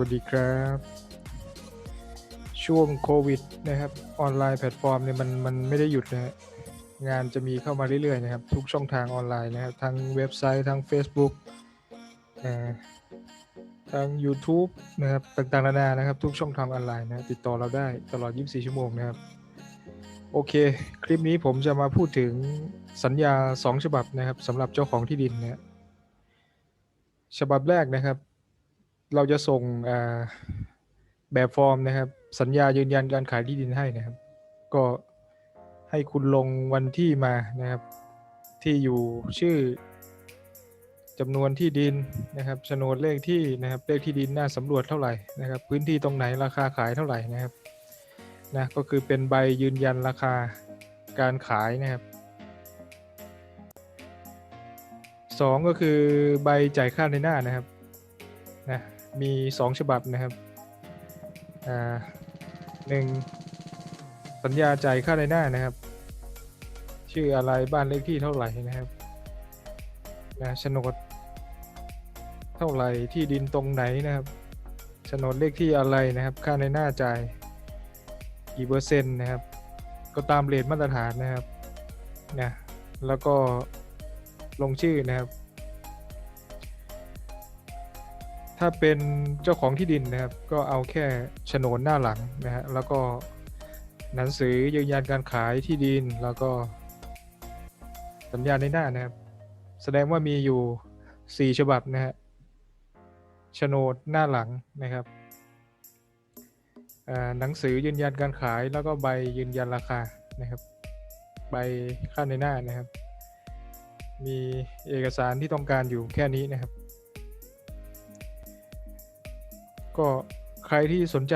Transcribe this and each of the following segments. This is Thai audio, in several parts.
วัสดีครับ ช่วงโควิดนะครับ ออนไลน์แพลตฟอร์มเนี่ยมันมันไม่ได้หยุดนะฮะงานจะมีเข้ามาเรื่อยๆนะครับ ทุกช่องทางออนไลน์นะครับ ทั้งเว็บไซต์ ทั้ง Facebook อ่าทั้ง YouTube นะครับต่างๆนานานะครับ ทุกช่องทางออนไลน์นะติดต่อเราได้ตลอด 24 ชั่วโมงนะครับ โอเค คลิปนี้ผมจะมาพูดถึงสัญญา 2 ฉบับนะครับสำหรับเจ้าของที่ดินนะฉบับแรกนะครับ เราจะส่งแบบฟอร์มนะครับ สัญญายืนยันการขายที่ดินให้นะครับ ก็ให้คุณลงวันที่มานะครับ ที่อยู่ชื่อจำนวนที่ดินนะครับโฉนดเลขที่นะครับเลขที่ดินหน้าสำรวจเท่าไหร่นะครับ พื้นที่ตรงไหนราคาขายเท่าไหร่นะครับนะก็คือเป็นใบยืนยันราคาการขายนะครับสองก็คือใบจ่ายค่าในหน้านะครับนะ มีสองฉบับนะครับอ่าหนึ่งสัญญาจ่ายค่าในหน้านะครับ ชื่ออะไรบ้านเลขที่เท่าไหร่นะครับนะโฉนดเท่าไหร่ที่ดินตรงไหนนะครับโฉนดเลขที่อะไรนะครับ ค่าในหน้าจ่ายกี่เปอร์เซ็นต์นะครับ ก็ตามเรทมาตรฐานนะครับนะแล้วก็ลงชื่อนะครับ ถ้าเป็นเจ้าของที่ดินนะครับ ก็เอาแค่โฉนดหน้าหลังนะฮะแล้วก็หนังสือยืนยันการขายที่ดินแล้วก็สัญญาในหน้านะครับ แสดงว่ามีอยู่ 4 ฉบับนะฮะโฉนดหน้าหลังนะครับหนังสือยืนยันการขายแล้วก็ใบยืนยันราคานะครับ ใบค่าในหน้านะครับ มีเอกสารที่ต้องการอยู่แค่นี้นะครับ ก็ใครที่สนใจ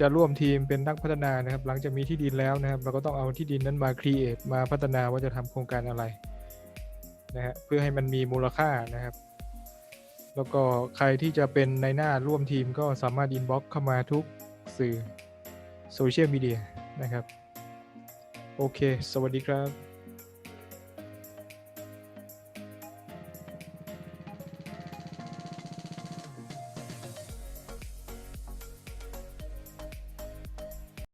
จะร่วมทีมเป็นนักพัฒนานะครับ หลังจากมีที่ดินแล้วนะครับ เราก็ต้องเอาที่ดินนั้นมาครีเอทมาพัฒนาว่าจะทำโครงการอะไรนะฮะเพื่อให้มันมีมูลค่านะครับ แล้วก็ใครที่จะเป็นในหน้าร่วมทีมก็สามารถอินบ็อกเข้ามาทุกสื่อโซเชียลมีเดียนะครับ โอเค สวัสดีครับ